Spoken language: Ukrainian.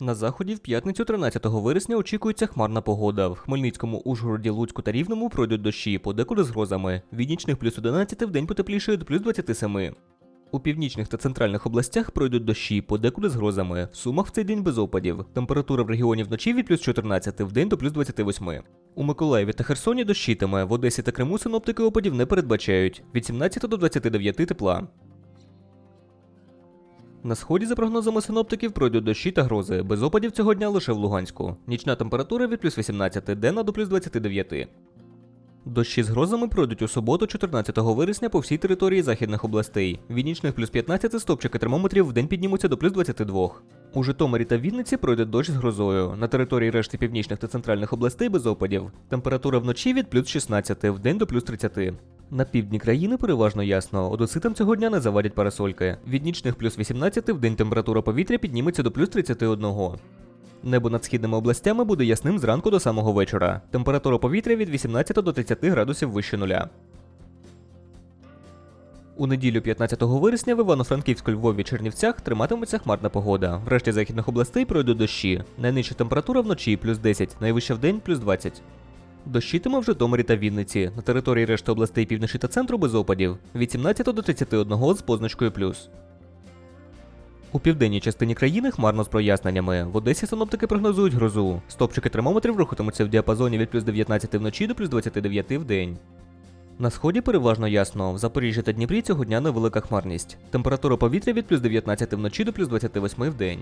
На заході в п'ятницю 13 вересня очікується хмарна погода. В Хмельницькому, Ужгороді, Луцьку та Рівному пройдуть дощі, подекуди з грозами. Від плюс 11 в день потеплішає до плюс 27. У північних та центральних областях пройдуть дощі, подекуди з грозами. В Сумах в цей день без опадів. Температура в регіоні вночі від плюс 14 в день до плюс 28. У Миколаєві та Херсоні дощитиме. В Одесі та Криму синоптики опадів не передбачають. Від 17 до 29 тепла. На сході, за прогнозами синоптиків, пройдуть дощі та грози. Без опадів цього дня лише в Луганську. Нічна температура від плюс 18, денна до плюс 29. Дощі з грозами пройдуть у суботу, 14 вересня по всій території західних областей. Від нічних плюс 15 стопчики термометрів в день піднімуться до плюс 22. У Житомирі та Вінниці пройде дощ з грозою. На території решти північних та центральних областей без опадів. Температура вночі від плюс 16, в день до плюс 30. На півдні країни переважно ясно. Одеситам цього дня не завадять парасольки. Від нічних плюс 18 в день температура повітря підніметься до плюс 31. Небо над східними областями буде ясним зранку до самого вечора. Температура повітря від 18 до 30 градусів вище нуля. У неділю 15 вересня в Івано-Франківську, Львові, Чернівцях триматиметься хмарна погода. В решті західних областей пройдуть дощі. Найнижча температура вночі плюс 10, найвища в день плюс 20. Дощитиме в Житомирі та Вінниці. На території решти областей півночі та центру без опадів. Від 17 до 31 з позначкою плюс. У південній частині країни хмарно з проясненнями. В Одесі синоптики прогнозують грозу. Стопчики термометрів рухатимуться в діапазоні від плюс 19 вночі до плюс 29 в день. На сході переважно ясно. В Запоріжжі та Дніпрі цього дня невелика хмарність. Температура повітря від плюс 19 вночі до плюс 28 в день.